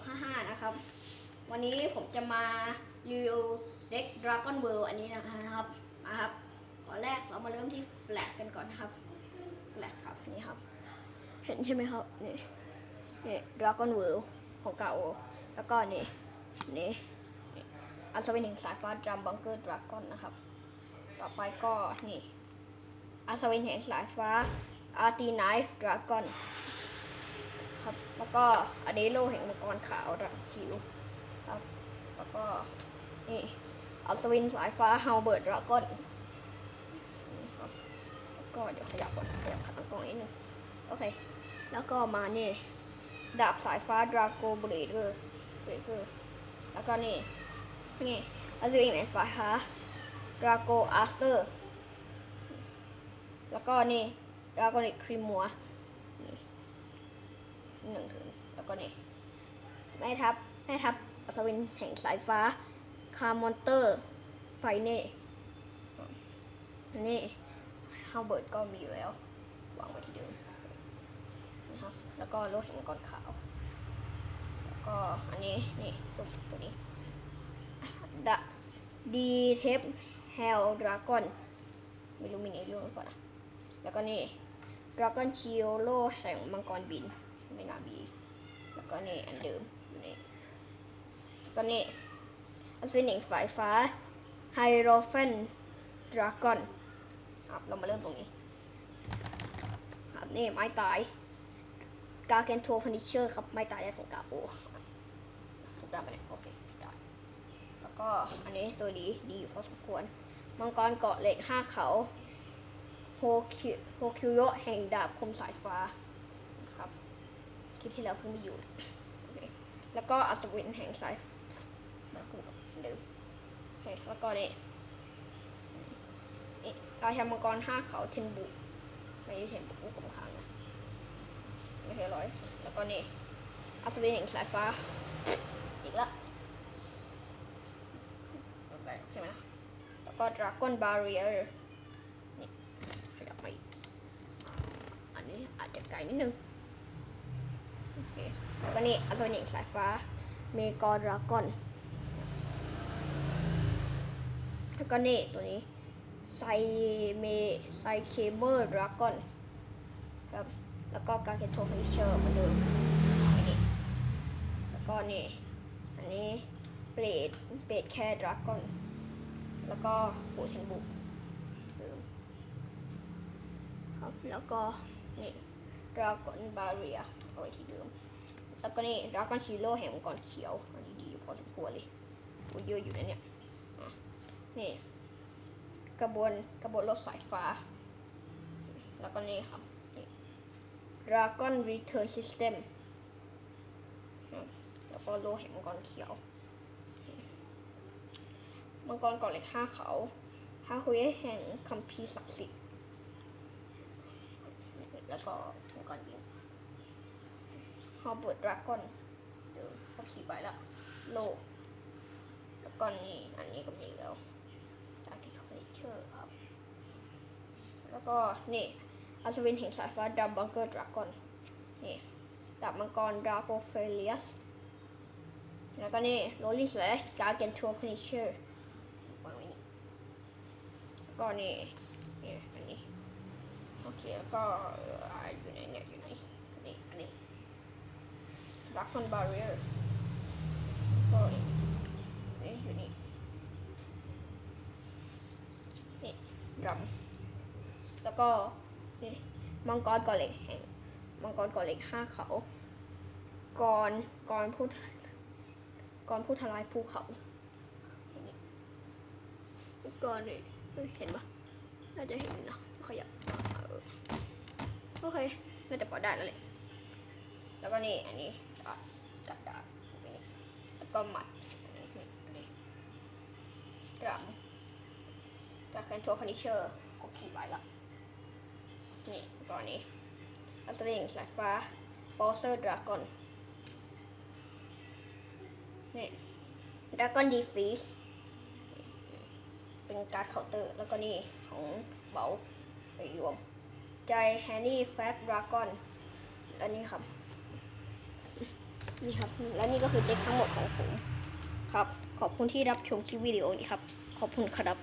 655 นะครับ วันนี้ผมจะมารีวิวเด็ก Dragon World อันนี้นะครับมาครับก่อนแรกเรามาเริ่มที่แฟลกกันก่อนนะครับแฟลกครับนี่ครับ เห็นใช่ไหมครับนี่นี่ Dragon World ของเก่า แล้วก็นี่นี่อัศวินแห่งสายฟ้าจัมบังเกอร์ดราก้อนนะครับ ต่อไปก็นี่อัศวินแห่งสายฟ้าอาร์ตีไนฟ์ดราก้อน ครับ แล้วก็อเดโลแห่งมังกรขาวดราคิวครับ แล้วก็นี่อัศวินสายฟ้าเฮาเบิร์ดดราก้อนครับแล้วก็เดี๋ยวขยับก่อนขยับขากล้องนิดนึงโอเค แล้วก็มานี่ดาบสายฟ้าดราโกเบรเดอร์เบรเดอร์แล้วก็นี่นี่อัศวินแห่งสายฟ้าดราโกอาร์เซอร์ แล้วก็นี่ดราโกนิกครีมัว หนึ่งถึงแล้วก็นี่แม่ทัพแม่ทัพอัศวินแห่งสายฟ้า คาร์มอนเตอร์ ไฟเน่อันนี่ฮาวเบิร์ดก็มีอยู่แล้ว วางไว้ที่เดิมนะครับแล้วก็โลกแห่งมังกรขาว แล้วก็อันนี้ นี่ตัวตัวนี้ดะดีเทปเฮลดราก้อนไม่รู้มีในเรื่องหรือเปล่านะแล้วก็นี่ดราก้อนชิโอโลแห่งมังกรบิน ไม่น่ามีแล้วก็นี่อันเดิมนี่ก็นี่อันเป็นหนึ่งสายฟ้าไฮโรเฟนดราก้อนครับเรามาเริ่มตรงนี้ครับนี่ไม้ตายกาเกนโทฟ n นิเชอร์ครับไม้ตายแรกของกาโอถูกได้ไหมเนี่ยโอเคได้แล้วก็อันนี้ตัวดีดีอยู่พอสมควรมังกรเกาะเหล็กห้าเขาโฮคิโฮคิโยแห่งดาบคมสายฟ้า คลิปที่แล้วเพิ่งไปอยู่โอเคแล้วก็อัศวินแห่งสายแบบกูเดิมโอเคแล้วก็นี่นี่ราชามังกรห้าเขาเทนบุไม่ใช่เทนบุกูกำคังนะไม่ใช่ร้อยแล้วก็นี่อัศวินแห่งสายฟ้า อีกละใช่ไหมแล้วก็ Dragon Barrier นี่ขยับมาอีกอันนี้อาจจะไกลนิดนึงโอเค แล้วก็นี่อัศวินหญิงสายฟ้า เมกอดราก้อน แล้วก็นี่ตัวนี้ไซเมไซเคเบอร์ดราก้อนครับ แล้วก็การเกตโทฟิเชอร์เหมือนเดิมอันนี้แล้วก็นี่ อันนี้เปรดเปรดแค่ดราก้อน แล้วก็โหเทนบุกครับ แล้วก็นี่ดราก้อนบาเรียเอาไว้ที่เดิม แล้วก็นี่ดราก้อนชิโร่แห่งมังกรเขียวอันนี้ดีพอสมควรเลยโอ้เยอะอยู่นะเนี่ยนี่กระบวนกระบวนรถสายฟ้า แล้วก็นี่ครับนี่ Dragon Return System แล้วก็โลแห่งมังกรเขียว มังกรเกาะเล็กห้าเขาฮาคุยแห่งคัมภีร์ศักดิ์สิทธิ์ แล้วก็มังกรยิง ฮอเบิร์ดดราก้อนเดี๋ยวครบสี่ใบแล้วโลกแล้วก็นี่อันนี้ก็มีแล้วจากที่เขาเชื่อครับ แล้วก็นี่อัศวินแห่งสายฟ้าดับบังเกอร์ดราก้อนนี่ดาบมังกรดราโกเฟเลียสแล้วก็นี่โรลลี่สแลชการ์เกนทัวร์พนิเชอร์วางไว้นี่แล้วก็นี่นี่อันนี้โอเคแล้วก็เอ่ออยู่ไหนเนี่ยอยู่ไหนนี่อันนี้ รักคอนบาร์เรียร์ก็นี่นี่อยู่นี่นี่ดรัมแล้วก็นี่มังกรกาะเหล็กแห่งมังกรกาะเหล็กห้าเขากรกรผู้กรผู้ทลายภูเขากอนเลยเอ้ยเห็นปะน่าจะเห็นนะขยับโอเคน่าจะพอได้แล้วแหละแล้วก็นี่อันนี้ จัดดดาบอันนี้แล้วก็หมัดอันนี้นี่อันนี้ดรัมจากแคนโทคานิเชอร์ครบสี่ใบละนี่แล้วก็อันนี้อัสลิงสายฟ้าฟอสเซอร์ดราก้อนนี่ดราก้อนดีฟีสเป็นการ์ดเคาน์เตอร์แล้วก็นี่ของเบาไปรวมใจแฮนนี่แฟกดราก้อนอันนี้ครับ นี่ครับ และนี่ก็คือเด็กทั้งหมดของผมครับ ขอบคุณที่รับชมคลิปวิดีโอนี้ครับ ขอบคุณครับ